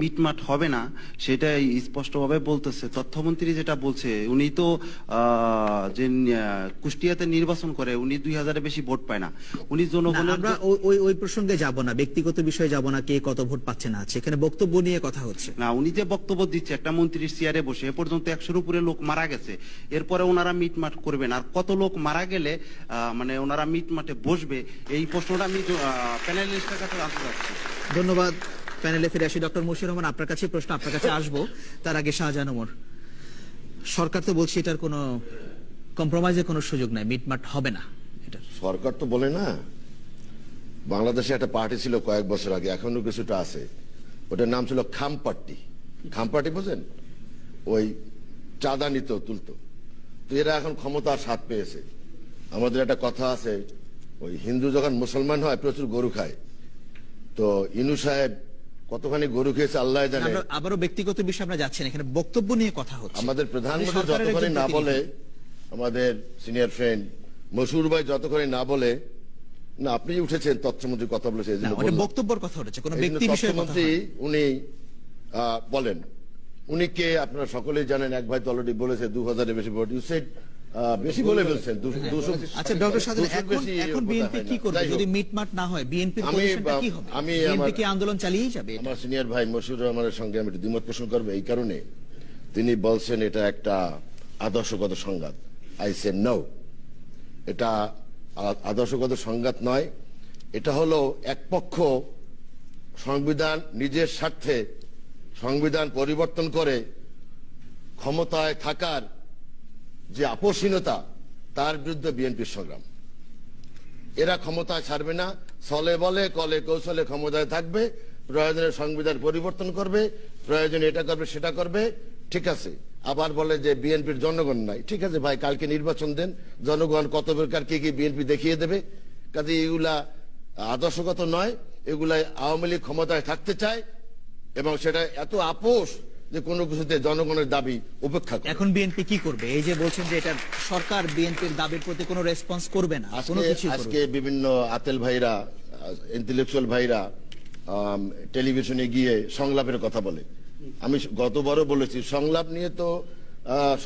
মিটমাট হবে না সেটাই স্পষ্টভাবে বলতেছে। তথ্যমন্ত্রী যেটা বলছে উনি তো যে কুষ্টিয়াতে নির্বাচন করে উনি দুই হাজারের বেশি ভোট পায় না। উনি জনগণের আমরা ওই- ওই প্রসঙ্গে যাব না। ব্যক্তিগত বিষয়ে যাব না কে কত ভোট পাচ্ছে না সেখানে বক্তব্য নিয়ে কথা হচ্ছে। না উনি যে বক্তব্য দিচ্ছে একটা মন্ত্রীর চেয়ারে বসে এ পর্যন্ত একশোর উপরে লোক মারা গেছে। এরপরে ওনারা মিটমাট করবেন। আর কত লোক মারা গেলে মানে ওনারা মিটমাটে বসবে এই প্রশ্নটা আমি প্যানেলিস্টের কাছে জানতে চাচ্ছি ধন্যবাদ। প্যানেলে ফিরে আসি, ডক্টর মুশির রহমান, আপনার কাছে প্রশ্ন, আপনার কাছে আসব। তার আগে শাহজাহান ওমর। সরকার তো বলছে এটার কোনো কম্প্রোমাইজের কোনো সুযোগ নাই, মিটমাট হবে না এটা সরকার তো বলে না, বাংলাদেশে একটা পার্টি ছিল কয়েক বছর আগে এখনও কিছুটা আছে। ওটার নাম ছিল খাম পার্টি খাম পার্টি বোঝেন? ওই চাঁদা নিত, তুলতো। তো এরা এখন ক্ষমতার স্বাদ পেয়েছে। আমাদের একটা কথা আছে, ওই হিন্দু যখন মুসলমান হয়, প্রচুর গরু খায়। তো ইনু সাহেব কতখানি গরু খেয়েছে আল্লাহ জানে। আবারও ব্যক্তিগত বিষয়ে আমরা যাচ্ছি না এখানে বক্তব্য নিয়ে কথা হচ্ছে। আমাদের প্রধানমন্ত্রী একজন না বলে আমাদের সিনিয়র ফ্রেন্ড মসুর ভাই যতক্ষণে না বলে না আপনি উঠেছেন তথ্যমন্ত্রী কথা বলেছে বক্তব্যের কথা হচ্ছে কোনো ব্যক্তি তথ্যমন্ত্রী উনি আহ, বলেন। উনি কে আপনারা সকলেই জানেন এক ভাই তো অলরেডি বলেছে দু হাজারের বেশি ভোট। ইউ সেড বেশি বলে ফেলছেন আচ্ছা ডক্টর সাহেব এখন এখন বিএনপি কি করবে? যদি মিটমাট না হয় বিএনপির পজিশনটা কি হবে? আমি বিএনপি কি আন্দোলন চালিয়ে যাবে আমার সিনিয়র ভাই মশিউর রহমানের সঙ্গে আমি একটু দ্বিমত পোষণ করব এই কারণে তিনি বলছেন এটা একটা আদর্শগত সংঘাত। আই সে নো এটা আদর্শগত সংঘাত নয়। এটা হলো এক পক্ষ সংবিধান নিজের স্বার্থে সংবিধান পরিবর্তন করে ক্ষমতায় থাকার যে আপোষহীনতা, তার বিরুদ্ধে বিএনপির সংগ্রাম। এরা ক্ষমতায় ছাড়বে না, ছলে বলে, কলে কৌশলে ক্ষমতায় থাকবে, প্রয়োজনে সংবিধান পরিবর্তন করবে, প্রয়োজনে এটা করবে, সেটা করবে, ঠিক আছে। আবার বলে যে বিএনপির জনগণ নাই। ঠিক আছে ভাই, কালকে নির্বাচন দেন, জনগণ কত প্রকার কি কি বিএনপি দেখিয়ে দেবে। কাজে এগুলা আদর্শগত নয় এগুলা আওয়ামী লীগ ক্ষমতায় থাকতে চায়, এবং সেটা এত আপোষ যে কোনো কিছুতে জনগণের দাবি উপেক্ষা এখন বিএনপি কি করবে? এই যে বলছেন যে এটা সরকার বিএনপির দাবির প্রতি কোনো রেসপন্স করবে না কোনো কিছু আজকে বিভিন্ন আতেল ভাইরা ইন্টেলেকচুয়াল ভাইরা টেলিভিশনে গিয়ে সংলাপের কথা বলে। আমি গতবারও বলেছি সংলাপ নিয়ে তো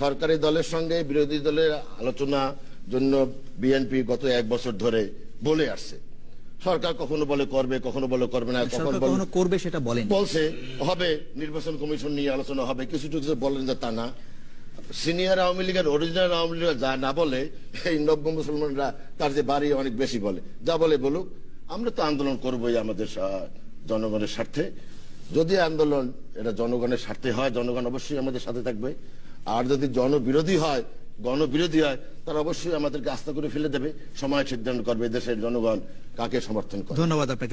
সরকারি দলের সঙ্গে বিরোধী দলের আলোচনা জন্য বিএনপি গত এক বছর ধরে বলে আসছে। সরকার কখনো বলে করবে কখনো বলে করবে না কখন করবে সেটা বলেন। বলছে হবে নির্বাচন কমিশন নিয়ে আলোচনা হবে কিছু কিছু বলেন যে তা না। সিনিয়র আওয়ামী লীগের অরিজিনাল আওয়ামী লীগ যা না বলে এই নব্য মুসলমানরা তার যে বাড়ি অনেক বেশি বলে। যা বলে বলুক আমরা তো আন্দোলন করবোই আমাদের জনগণের স্বার্থে। যদি আন্দোলন এটা জনগণের স্বার্থে হয় জনগণ অবশ্যই আমাদের সাথে থাকবে। আর যদি জনবিরোধী হয় গণবিরোধী হয়, তারা অবশ্যই আমাদেরকে আস্থা করে ফেলে দেবে। সময় সিদ্ধান্ত করবে দেশের জনগণ কাকে সমর্থন করে। ধন্যবাদ আপনাকে।